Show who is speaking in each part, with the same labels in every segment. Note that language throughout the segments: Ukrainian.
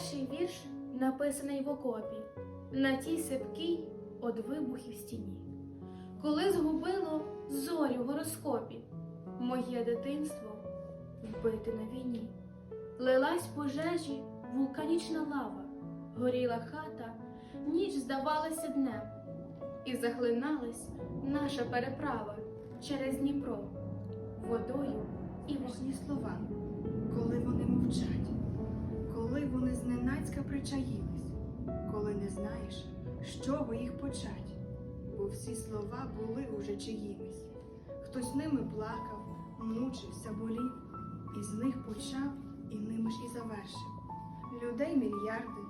Speaker 1: перший вірш написаний в окопі, на тій сипкій од вибухів стіні. Коли згубило зорю в гороскопі, моє дитинство вбите на війні. Лилась пожежі вулканічна лава, горіла хата, ніч здавалася днем, і захлиналась наша переправа через Дніпро, водою і вогні слова.
Speaker 2: коли вони мовчать, вони зненацька причаїлись, коли не знаєш, з чого їх почать, бо всі слова були уже чиїмись. Хтось ними плакав, мучився, болів, і з них почав, і ними ж і завершив. Людей мільярди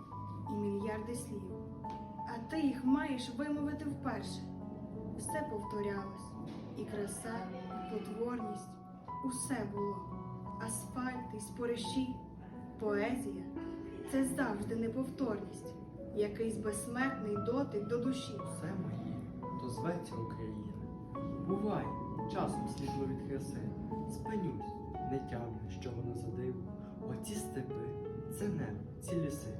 Speaker 2: і мільярди слів, а ти їх маєш вимовити вперше. Все повторялось, і краса, і потворність, усе було асфальт і спориші, поезія це завжди неповторність, якийсь безсмертний дотик до душі.
Speaker 3: Все моє, то зветься Україна. Бувай, часом сліпло від краси. Спинюсь, не тямлю, що воно за диво. Оці степи, це небо, ці ліси.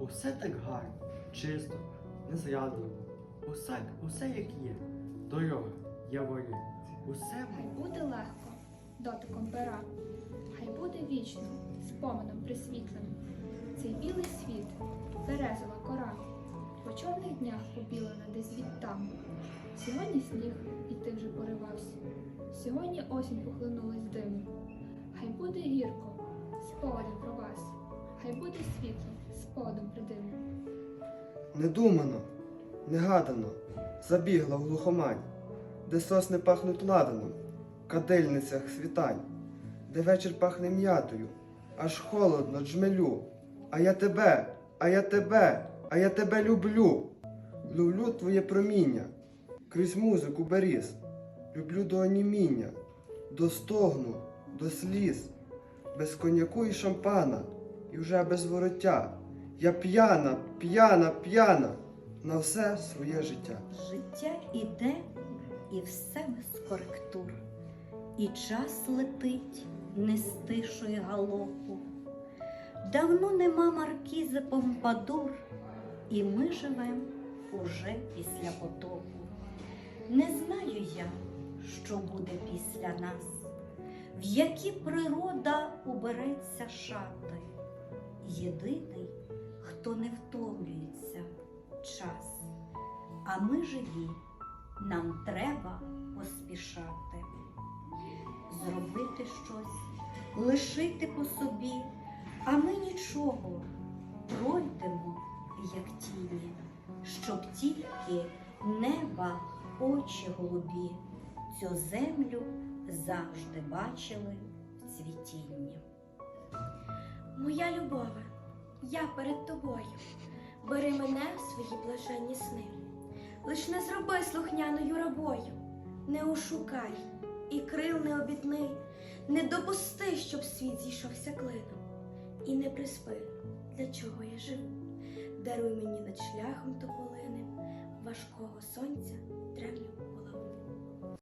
Speaker 3: Усе так гарно, чисто, незрадливо. Усе, усе як є. Дорога, явори. Усе
Speaker 4: Хай буде легко, дотиком пера, хай буде вічно, споменом присвітленим. Цей білий світ, березова кора, по чорних днях побілена десь відтам. Сьогодні сніг і ти вже поривався. Сьогодні осінь похлинулась димом. Хай буде гірко, спогадом про вас, хай буде світло, спогадом придивно.
Speaker 5: Недумано, негадано, забігла в глухомань, де сосни пахнуть ладаном, кадильницях світань, де вечір пахне м'ятою, аж холодно джмелю. А я тебе, а я тебе, а я тебе люблю. Люблю твоє проміння, крізь музику беріз, люблю до оніміння, до стогну, до сліз, без коньяку і шампана, і вже без вороття. Я п'яна, п'яна, п'яна на все своє життя.
Speaker 6: Життя іде і все без коректур, і час летить, не стишує галопу. Давно нема маркізи Помпадур, і ми живем уже після потопу. Не знаю я, що буде після нас, в які природа убереться шати. Єдиний, хто не втомлюється час. А ми живі, нам треба поспішати, зробити щось, лишити по собі, а ми нічого пройдемо, як тіні, щоб тільки неба очі голубі цю землю завжди бачили в цвітінні.
Speaker 7: Моя любове, я перед тобою. Бери мене в свої блаженні сни. Лиш не зроби слухняною рабою, не ошукай і крил не обітни, не допусти, щоб світ зійшовся клином. І не приспи, для чого я живу. Даруй мені над шляхом тополиним важкого сонця древню